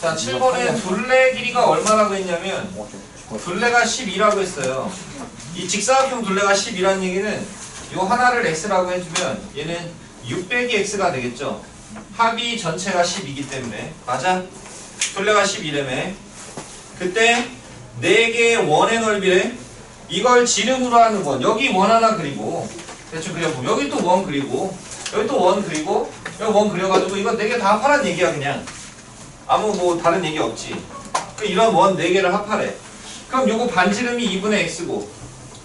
자 7번에 둘레 길이가 얼마라고 했냐면 둘레가 12라고 했어요. 이 직사각형 둘레가 12라는 얘기는 이 하나를 x라고 해주면 얘는 600이 x가 되겠죠. 합이 전체가 10이기 때문에 맞아? 둘레가 12래매 그때 4개의 원의 넓이래 이걸 지름으로 하는 원 여기 원 하나 그리고 대충 그려보면 여기 또 원 그리고 여기 또 원 그리고 여기 원 그려가지고 이거 4개 다 합하란 얘기야 그냥 아무 뭐 다른 얘기 없지? 그 이런 원 4개를 합하래. 그럼 요거 반지름이 2분의 x고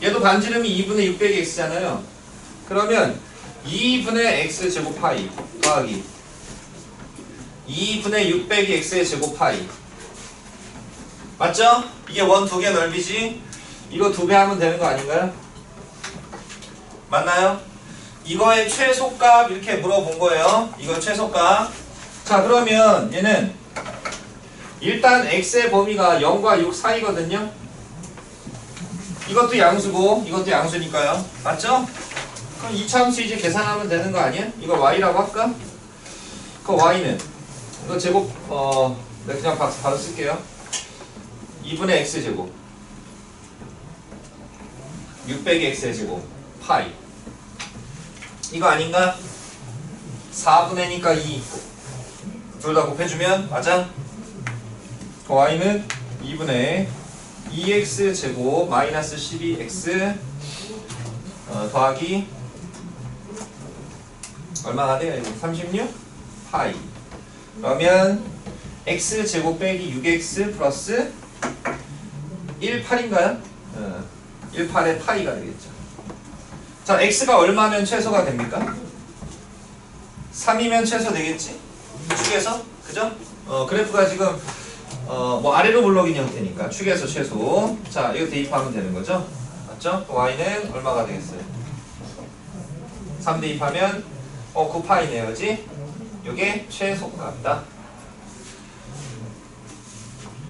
얘도 반지름이 2분의 600의 x잖아요. 그러면 2분의 x 제곱 파이 더하기 2분의 600의 x의 제곱 파이. 맞죠? 이게 원 두 개 넓이지? 이거 두 배 하면 되는 거 아닌가요? 맞나요? 이거의 최소값 이렇게 물어본 거예요. 이거 최소값. 자 그러면 얘는 일단 x의 범위가 0과 6 사이거든요 이것도 양수고 이것도 양수니까요 맞죠? 그럼 이차함수 이제 계산하면 되는 거 아니야? 이거 y라고 할까? 그 y는 이거 제곱 어 내가 그냥 바, 바로 쓸게요 2분의 x 제곱 600의 x의 제곱 파이 이거 아닌가? 4분의니까 2 둘 다 곱해주면 맞아? 그 y는 2분의 2x 제곱 마이너스 12x 어, 더하기 얼마나 돼요? 이거 36 파이 그러면 x 제곱 빼기 6x 플러스 18인가요? 어, 18의 파이가 되겠죠. 자, x가 얼마면 최소가 됩니까? 3이면 최소 되겠지? 축에서 그죠? 어, 그래프가 지금 어, 뭐 아래로 물러긴 형태니까 축에서 최소. 자, 이거 대입하면 되는 거죠? 맞죠? y는 얼마가 되겠어요? 3 대입하면 어, 9파이네요, 그지? 요게 최소값이다.